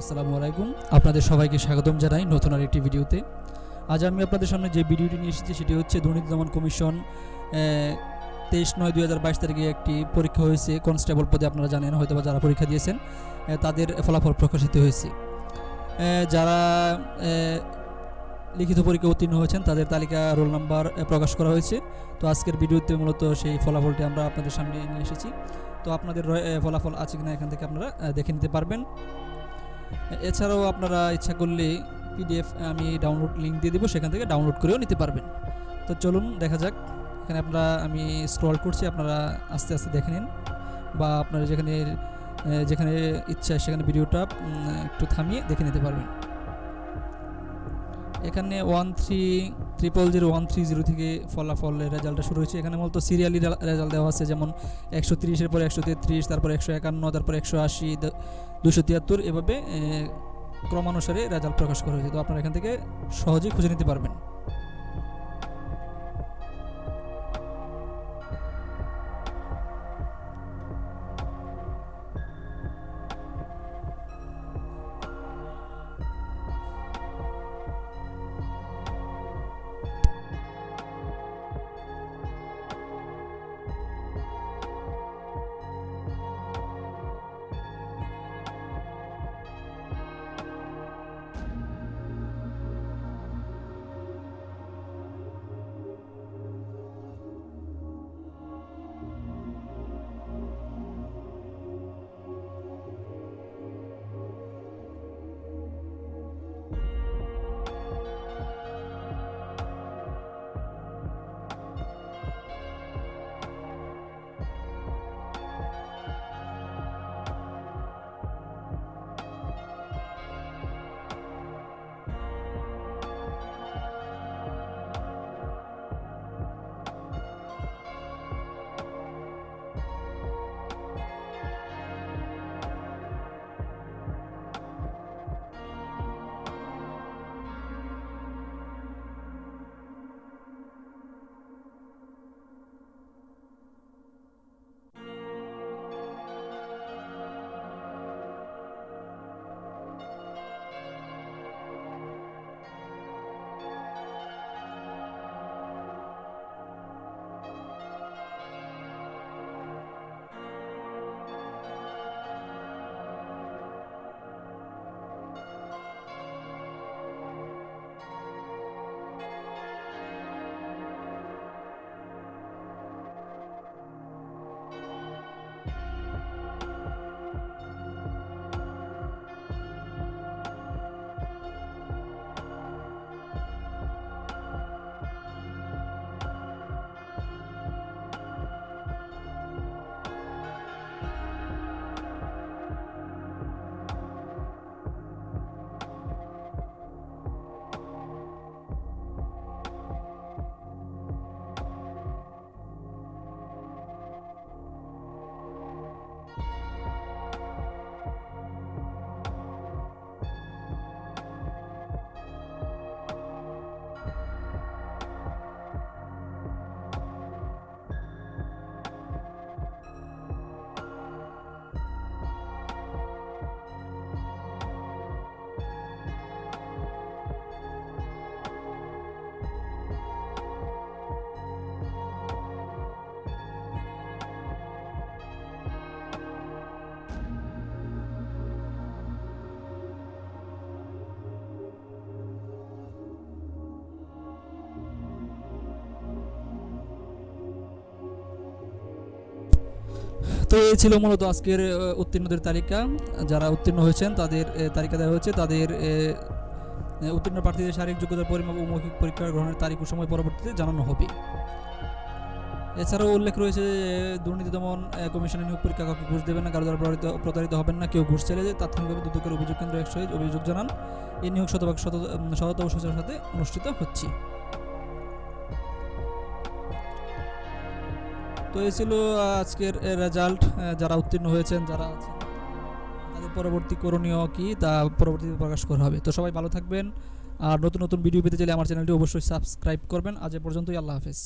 আসসালামু আলাইকুম। আপনাদের সবাইকে স্বাগতম জানাই নতুন আর একটি ভিডিওতে। আজ আমি আপনাদের সামনে যে ভিডিওটি নিয়ে এসেছি, সেটি হচ্ছে দুর্নীতি দমন কমিশন তেইশ নয় দুই হাজার বাইশ তারিখে একটি পরীক্ষা হয়েছে। কনস্টেবল পদে আপনারা জানেন হয়তো বা যারা পরীক্ষা দিয়েছেন তাদের ফলাফল প্রকাশিত হয়েছে। যারা লিখিত পরীক্ষা উত্তীর্ণ হয়েছেন, তাদের তালিকা রোল নাম্বার প্রকাশ করা হয়েছে। তো আজকের ভিডিওতে মূলত সেই ফলাফলটি আমরা আপনাদের সামনে নিয়ে এসেছি। তো আপনাদের ফলাফল আছে কিনা এখান থেকে আপনারা দেখে নিতে পারবেন। এছাড়াও আপনারা ইচ্ছা করলে পিডিএফ আমি ডাউনলোড লিঙ্ক দিয়ে দেবো, সেখান থেকে ডাউনলোড করেও নিতে পারবেন। তো চলুন, দেখা যাক। এখানে আপনারা আমি স্ক্রল করছি, আপনারা আস্তে আস্তে দেখে নিন। বা আপনারা যেখানে যেখানে ইচ্ছা সেখানে ভিডিওটা একটু থামিয়ে দেখে নিতে পারবেন। এখানে one three triple zero one three zero থেকে ফলাফলের রেজাল্টটা শুরু হয়েছে। এখানে মূলত সিরিয়ালি রেজাল্ট দেওয়া আছে, যেমন একশো তিরিশের পর একশো তেত্রিশ, তারপর একশো একান্ন, তারপর একশো আশি দুশো তিয়াত্তর এভাবে ক্রমানুসারে রেজাল্ট প্রকাশ করা হয়েছে। তো আপনারা এখান থেকে সহজেই খুঁজে নিতে পারবেন। তো এই ছিল মূলত আজকের উত্তীর্ণদের তালিকা। যারা উত্তীর্ণ হয়েছেন, তাদের তালিকা দেওয়া হয়েছে। তাদের উত্তীর্ণ প্রার্থীদের শারীরিক যোগ্যতার পরিমাপ ও মৌখিক পরীক্ষা গ্রহণের তারিখ ও সময় পরবর্তীতে জানানো হবে। এছাড়াও উল্লেখ রয়েছে দুর্নীতি দমন কমিশনের নিয়োগ পরীক্ষা কাউকে ঘুষ দেবেন না, কারও দ্বারা প্রতারিত হবেন না, কেউ ঘুষ চাইলে যে তাৎক্ষণিকভাবে দুদকের অভিযোগ কেন্দ্র একশো অভিযোগ জানান। এই নিয়োগ শতভাগ শত সততা সাথে অনুষ্ঠিত হচ্ছে। তো এই ছিল আজকের রেজাল্ট যারা উত্তীর্ণ হয়েছেন, যারা আছেন, তাদের পরবর্তী করণীয় কি, তা পরবর্তীতে প্রকাশ করা হবে। তো সবাই ভালো থাকবেন, আর নতুন নতুন ভিডিও পেতে চাইলে আমার চ্যানেলটি অবশ্যই সাবস্ক্রাইব করবেন। আজ এ পর্যন্তই, আল্লাহ হাফেজ।